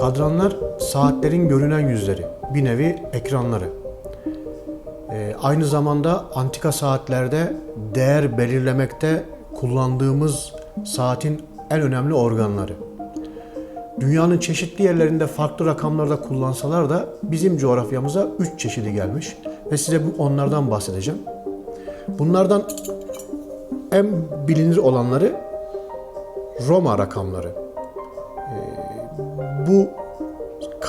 Kadranlar saatlerin görünen yüzleri, bir nevi ekranları. Ee, aynı zamanda antika saatlerde değer belirlemekte kullandığımız saatin en önemli organları. Dünyanın çeşitli yerlerinde farklı rakamlarda kullansalar da bizim coğrafyamıza 3 çeşidi gelmiş ve size bu onlardan bahsedeceğim. Bunlardan en bilinir olanları Roma rakamları. Bu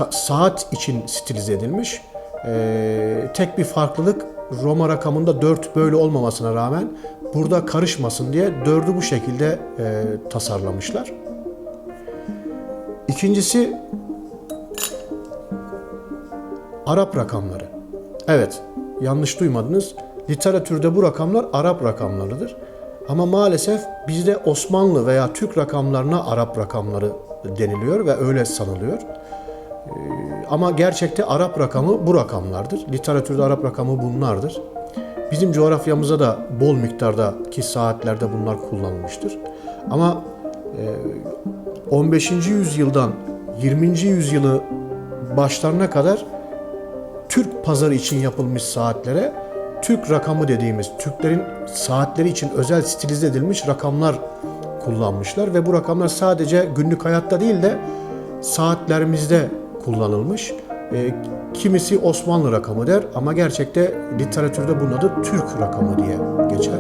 saat için stilize edilmiş. Ee, tek bir farklılık Roma rakamında 4 böyle olmamasına rağmen burada karışmasın diye 4'ü bu şekilde e, tasarlamışlar. İkincisi Arap rakamları. Evet, yanlış duymadınız. Literatürde bu rakamlar Arap rakamlarıdır. Ama maalesef bizde Osmanlı veya Türk rakamlarına Arap rakamları deniliyor ve öyle sanılıyor. Ee, Ama gerçekte Arap rakamı bu rakamlardır. Literatürde Arap rakamı bunlardır. Bizim coğrafyamıza da bol miktardaki saatlerde bunlar kullanılmıştır. Ama 15. yüzyıldan 20. yüzyılı başlarına kadar Türk pazarı için yapılmış saatlere Türk rakamı dediğimiz Türklerin saatleri için özel stilize edilmiş rakamlar kullanmışlar ve bu rakamlar sadece günlük hayatta değil de saatlerimizde kullanılmış. E, kimisi Osmanlı rakamı der ama gerçekte literatürde bunun adı Türk rakamı diye geçer.